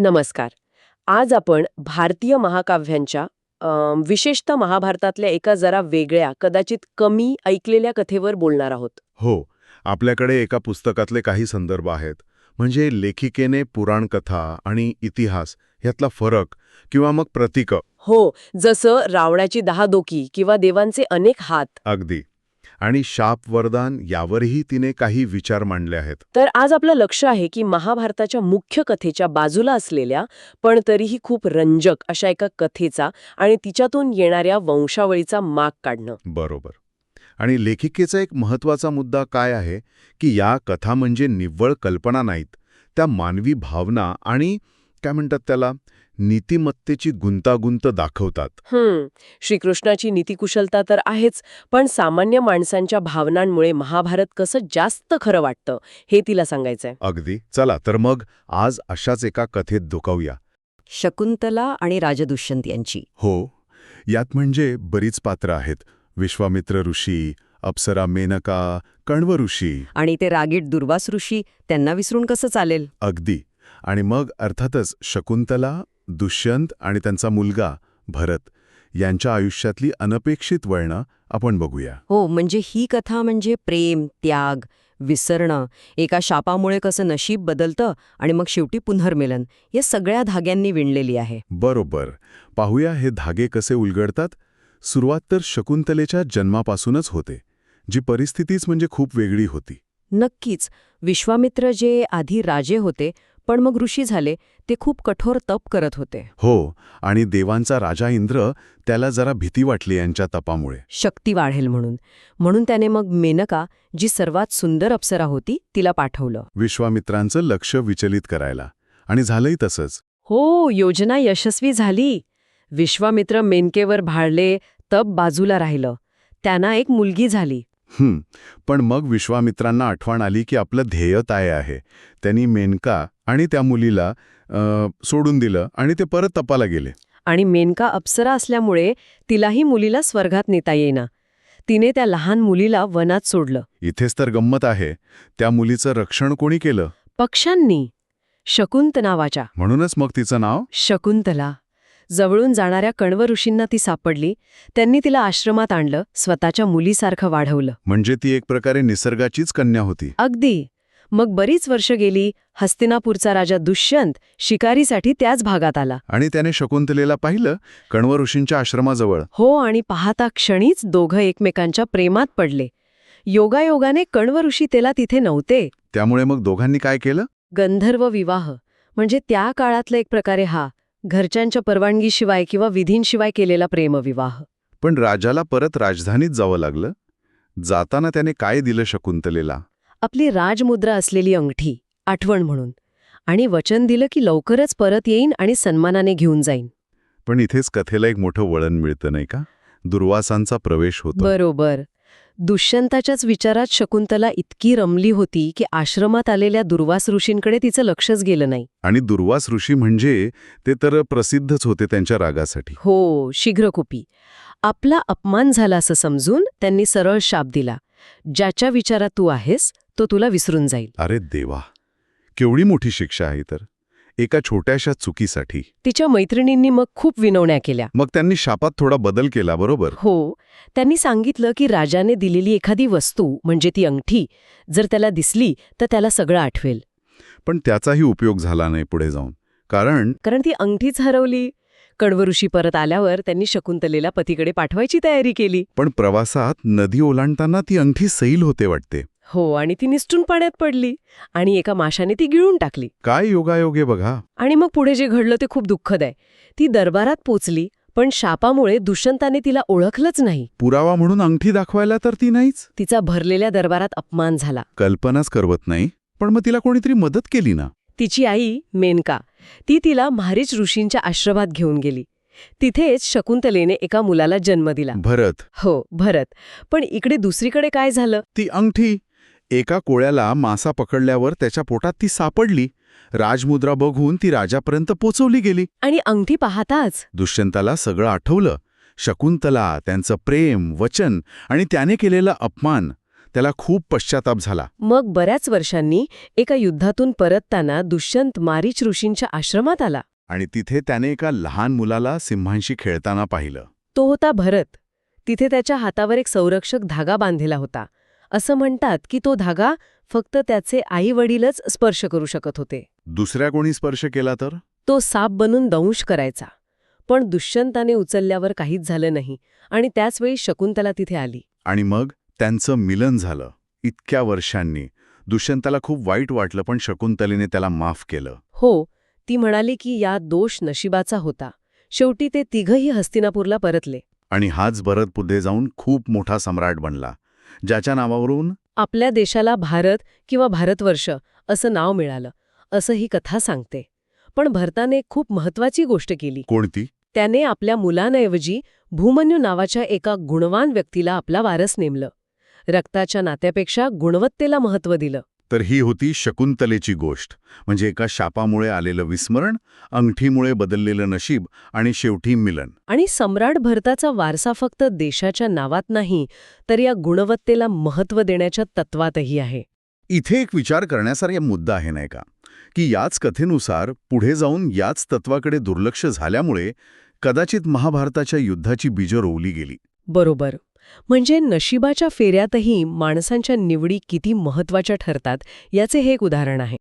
नमस्कार. आज आपण भारतीय महाकाव्यांच्या विशेषतः महाभारतातल्या एका जरा वेगळ्या कदाचित कमी ऐकलेल्या कथेवर बोलणार आहोत. हो आपल्याकडे एका पुस्तकातले काही संदर्भ आहेत. म्हणजे लेखिकेने पुराणकथा आणि इतिहास ह्यातला फरक किंवा मग प्रतीकं. हो जसं रावणाची दहा डोकी किंवा देवांचे अनेक हात. अगदी. आणि शाप वरदान यावरही तिने काही विचार मांडले आहेत. तर आज आपलं लक्ष आहे की महाभारताच्या मुख्य कथेच्या बाजूला असलेल्या पण तरीही खूप रंजक अशा एका कथेचा आणि तिच्यातून येणाऱ्या वंशावळीचा माग काढणं. बरोबर. आणि लेखिकेचा एक महत्त्वाचा मुद्दा काय आहे? की या कथा म्हणजे निव्वळ कल्पना नाहीत. त्या मानवी भावना आणि काय म्हणतात त्याला? नीतिमत्तेची गुंतागुंत दाखवतात. हम्म श्रीकृष्णाची नीतिकुशलता तर आहेच पण सामान्य माणसांच्या भावनांमुळे महाभारत कसं जास्त खरं वाटतं हे तिला सांगायचंय. अगदी. चला तर मग आज अशाच एका कथेत डोकावूया. शकुंतला आणि राजदुष्यंत यांची. हो. यात म्हणजे बरीच पात्र आहेत. विश्वामित्र ऋषी अप्सरा मेनका कण्व ऋषी. आणि ते रागीट दुर्वास ऋषी त्यांना विसरून कसं चालेल? अगदी. आणि मग अर्थातच शकुंतला दुष्यंत आणि त्यांचा मुलगा भरत यांच्या आयुष्यातली अनपेक्षित वळणं आपण बघूया. हो म्हणजे ही कथा म्हणजे प्रेम त्याग विसरणं एका शापामुळे कसं नशीब बदलतं आणि मग शेवटी पुनर्मिलन या सगळ्या धाग्यांनी विणलेली आहे. बरोबर. पाहूया हे धागे कसे उलगडतात. सुरुवात तर शकुंतलेच्या जन्मापासूनच होते जी परिस्थितीच म्हणजे खूप वेगळी होती. नक्कीच. विश्वामित्र जे आधी राजे होते पण मग ऋषी झाले. ते खूप कठोर तप करत होते. हो आणि देवांचा राजा इंद्र त्याला जरा भीती वाटली यांच्या तपामुळे. शक्ती वाढेल म्हणून. म्हणून त्याने मग मेनका जी सर्वात सुंदर अप्सरा होती तिला पाठवलं. विश्वामित्रांचं लक्ष विचलित करायला. आणि झालंही तसंच. हो योजना यशस्वी झाली. विश्वामित्र मेनकेवर भाळले तप बाजूला राहिलं. त्यांना एक मुलगी झाली. पण मग विश्वामित्रांना आठवण आली की आपलं ध्येय काय आहे. त्यांनी मेनका आणि त्या मुलीला सोडून दिलं आणि ते परत तपाला गेले. आणि मेनका अप्सरा असल्यामुळे तिलाही मुलीला स्वर्गात नेता येईना. तिने त्या लहान मुलीला वनात सोडलं. इथेच तर गंमत आहे. त्या मुलीचं रक्षण कोणी केलं? पक्ष्यांनी. शकुंत नावाच्या. म्हणूनच मग तिचं नाव? शकुंतला. जवळून जाणाऱ्या कण्व ऋषींना ती सापडली. त्यांनी तिला आश्रमात आणलं स्वतःच्या मुलीसारखं वाढवलं. म्हणजे ती एक प्रकारे निसर्गाचीच कन्या होती. अगदी. मग बरीच वर्ष गेली हस्तिनापूरचा राजा दुष्यंत शिकारीसाठी त्याच भागात आला. आणि त्याने शकुंतलेला पाहिलं कण्व ऋषींच्या आश्रमाजवळ. हो आणि पाहता क्षणीच दोघं एकमेकांच्या प्रेमात पडले. योगायोगाने कण्व ऋषी त्याला तिथे नव्हते. त्यामुळे मग दोघांनी काय केलं? गंधर्व विवाह. म्हणजे त्या काळातला एक प्रकारे हा घरच्यांच्या परवानगीशिवाय किंवा विधींशिवाय केलेला प्रेमविवाह. पण राजाला परत राजधानीत जावं लागलं? जाताना त्याने काय दिलं शकुंतलेला? आपली राजमुद्रा असलेली अंगठी आठवण म्हणून. आणि वचन दिलं की लवकरच परत येईन आणि सन्मानाने घेऊन जाईन. पण इथेच कथेला एक मोठं वळण मिळतं नाही का? दुर्वासांचा प्रवेश होतो. बरोबर. दुष्यंताच्याच विचारात शकुंतला इतकी रमली होती की आश्रमात आलेल्या दुर्वास ऋषींकडे तिचं लक्षच गेलं नाही. आणि दुर्वास ऋषी म्हणजे ते तर प्रसिद्धच होते त्यांच्या रागासाठी. हो शीघ्रकुपी. आपला अपमान झाला असं समजून त्यांनी सरळ शाप दिला. ज्याच्या विचारात तू आहेस तो तुला विसरून जाईल. अरे देवा केवढी मोठी शिक्षा आहे तर. एका छोट्याशा चुकीसाठी. तिच्या मैत्रिणींनी मग खूप विनवण्या केल्या. मग त्यांनी शापात थोडा बदल केला बरोबर? हो. त्यांनी सांगितलं की राजाने दिलेली एखादी वस्तू म्हणजे ती अंगठी जर त्याला दिसली तर त्याला सगळं आठवेल. पण त्याचाही उपयोग झाला नाही पुढे जाऊन. कारण? कारण ती अंगठीच हरवली. कडवऋषी परत आल्यावर त्यांनी शकुंतलेला पतीकडे पाठवायची तयारी केली. पण प्रवासात नदी ओलांडताना ती अंगठी सैल होते वाटते. हो आणि ती निसटून पाण्यात पडली आणि एका माशाने ती गिळून टाकली. काय योगायोगे बघा. आणि मग पुढे जे घडलं ते खूप दुःखद आहे. ती दरबारात पोचली पण शापामुळे दुष्यंताने तिला ओळखलंच नाही. पुरावा म्हणून अंगठी दाखवायला तर ती नाहीच? तिचा भरलेल्या दरबारात अपमान झाला. कल्पनाच करवत नाही पण मग तिला कोणीतरी मदत केली ना? तिची आई मेनका ती तिला म्हारीच ऋषींच्या आश्रमात घेऊन गेली. तिथेच शकुंतलेने एका मुलाला जन्म दिला. भरत. हो भरत. पण इकडे दुसरीकडे काय झालं? ती अंगठी एका कोळ्याला मासा पकडल्यावर त्याच्या पोटात ती सापडली. राजमुद्रा बघून ती राजापर्यंत पोचवली गेली. आणि अंगठी पाहताच दुष्यंताला सगळं आठवलं. शकुंतला त्यांचं प्रेम वचन आणि त्याने केलेला अपमान त्याला खूप पश्चाताप झाला. मग बऱ्याच वर्षांनी एका युद्धातून परतताना दुष्यंत मारीच ऋषींच्या आश्रमात आला. आणि तिथे त्याने एका लहान मुलाला सिंहांशी खेळताना पाहिलं. तो होता भरत. तिथे त्याच्या हातावर एक संरक्षक धागा बांधलेला होता. असं म्हणतात की तो धागा फक्त त्याचे आई वडीलच स्पर्श करू शकत होते. दुसऱ्या कोणी स्पर्श केला तर? तो साप बनून दंश करायचा. पण दुष्यंताने उचलल्यावर काहीच झालं नाही आणि त्याचवेळी शकुंतला तिथे आली. आणि मग त्यांचं मिलन झालं. इतक्या वर्षांनी दुष्यंताला खूप वाईट वाटलं पण शकुंतलेने त्याला माफ केलं. हो ती म्हणाली की या दोष नशिबाचा होता. शेवटी ते तिघही हस्तिनापूरला परतले. आणि हाच भरत पुढे जाऊन खूप मोठा सम्राट बनला. ज्याच्या नावावरून आपल्या देशाला भारत किंवा भारतवर्ष असं नाव मिळालं असं ही कथा सांगते. पण भरताने खूप महत्वाची गोष्ट केली. कोणती? त्याने आपल्या मुलांऐवजी भूमन्यू नावाच्या एका गुणवान व्यक्तीला आपला वारस नेमलं. रक्ताच्या नात्यापेक्षा गुणवत्तेला महत्त्व दिलं. तर ही होती शकुंतलेची गोष्ट. म्हणजे एका शापामुळे आलेलं विस्मरण अंगठीमुळे बदललेलं नशीब आणि शेवटी मिलन. आणि सम्राट भरताचा वारसा फक्त देशाच्या नावात नाही तर या गुणवत्तेला महत्त्व देण्याच्या तत्वातही आहे. इथे एक विचार करण्यासारखा मुद्दा आहे नाही का? की याच कथेनुसार पुढे जाऊन याच तत्वाकडे दुर्लक्ष झाल्यामुळे कदाचित महाभारताच्या युद्धाची बीजं रोवली गेली. बरोबर. म्हणजे नशिबाच्या फेऱ्यातही माणसांच्या निवडी किती महत्त्वाच्या ठरतात याचे हे एक उदाहरण आहे.